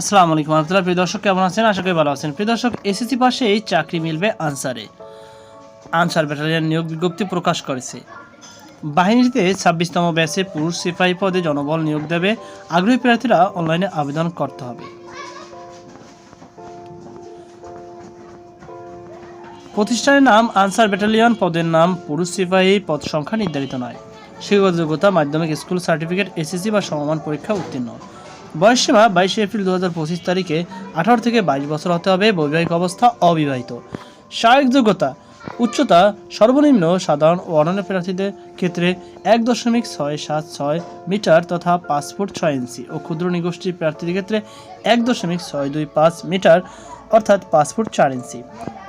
আসসালামু আলাইকুম রহমতুল্লাহ। প্রিয় দর্শক, কেমন আছেন? আশা করি ভালো আছেন। প্রিয় দর্শক, এসএসসি পাশেই চাকরি মিলবে আনসারে। আনসার ব্যাটালিয়ন নিয়োগ বিজ্ঞপ্তি প্রকাশ করেছে। বাহিনীতে ছাব্বিশতম ব্যাচে পুরুষ সিপাহী পদে জনবল নিয়োগ দেবে। আগ্রহী প্রার্থীরা অনলাইনে আবেদন করতে হবে। প্রতিষ্ঠানের নাম আনসার ব্যাটালিয়ন, পদের নাম পুরুষ সিপাহী, পদ সংখ্যা নির্ধারিত নয়। শিক্ষাগত যোগ্যতা, মাধ্যমিক স্কুল সার্টিফিকেট, এসএসসি বা সমমান পরীক্ষা উত্তীর্ণ। বয়সসীমা বাইশে এপ্রিল দু হাজার পঁচিশ তারিখে আঠারো থেকে বাইশ বছর হতে হবে। বৈবাহিক অবস্থা অবিবাহিত। শারীরিক যোগ্যতা, উচ্চতা সর্বনিম্ন সাধারণ ও অনন্য প্রার্থীদের ক্ষেত্রে এক দশমিক ছয় সাত ছয় মিটার তথা পাঁচ ফুট ছয় ইঞ্চি ও ক্ষুদ্র নিগোষ্ঠীর প্রার্থীদের ক্ষেত্রে এক দশমিক ছয় দুই পাঁচ মিটার অর্থাৎ পাঁচ ফুট চার ইঞ্চি।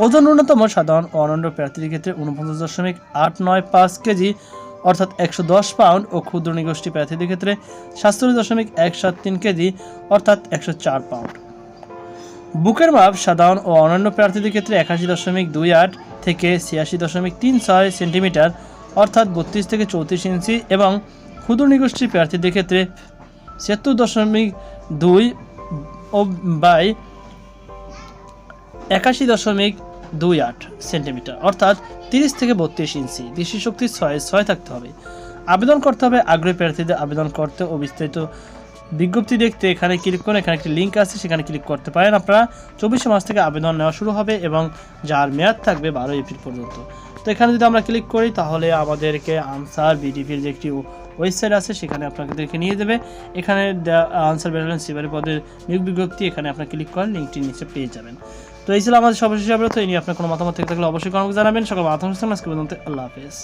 ওজন ন্যূনতম সাধারণ ও অনন্য প্রার্থীদের ক্ষেত্রে উনপঞ্চাশ দশমিক আট নয় পাঁচ কেজি অর্থাৎ একশো দশ পাউন্ড ও ক্ষুদ্র নিগোষ্ঠী প্রার্থীদের ক্ষেত্রে সাতচল্লিশ দশমিক এক সাত তিন কেজি, অর্থাৎ একশো চার পাউন্ড। বুকের মাপ সাধারণ ও অন্যান্য প্রার্থীদের ক্ষেত্রে একাশি দশমিক দুই আট থেকে ছিয়াশি দশমিক তিন ছয় সেন্টিমিটার, অর্থাৎ বত্রিশ থেকে চৌত্রিশ ইঞ্চি এবং ক্ষুদ্র নিগোষ্ঠী প্রার্থীদের ক্ষেত্রে ছিয়াত্তর দশমিক দুই ও বাই একাশি দশমিক দুই আট সেন্টিমিটার, অর্থাৎ তিরিশ থেকে বত্রিশ ইঞ্চি। দৃষ্টিশক্তি ছয় ছয় থাকতে হবে। আবেদন করতে হবে আগ্রহী প্রার্থীদের আবেদন করতে ও বিস্তারিত বিজ্ঞপ্তি দেখতে এখানে ক্লিক করে এখানে একটি লিঙ্ক আছে, সেখানে ক্লিক করতে পারেন আপনারা। চব্বিশে মাস থেকে আবেদন নেওয়া শুরু হবে এবং যার মেয়াদ থাকবে বারো এপ্রিল পর্যন্ত। তো এখানে যদি আমরা ক্লিক করি, তাহলে আমাদেরকে আনসার বিডিপির যে একটি ওয়েবসাইট আছে, সেখানে আপনাদেরকে নিয়ে দেবে। এখানে আনসার ব্যাটালিয়ন সিবারি পদের নিয়োগ বিজ্ঞপ্তি, এখানে আপনার ক্লিক করেন লিঙ্কটি নিচে পেয়ে যাবেন। তো এই ছিল আমাদের সর্বশেষ আপডেট, তো এই নিয়ে আপনার কোনো মতামত থেকে থাকলে অবশ্যই কর্মকে জানাবেন। সকল মাথা আজকে আল্লাহ হাফেজ।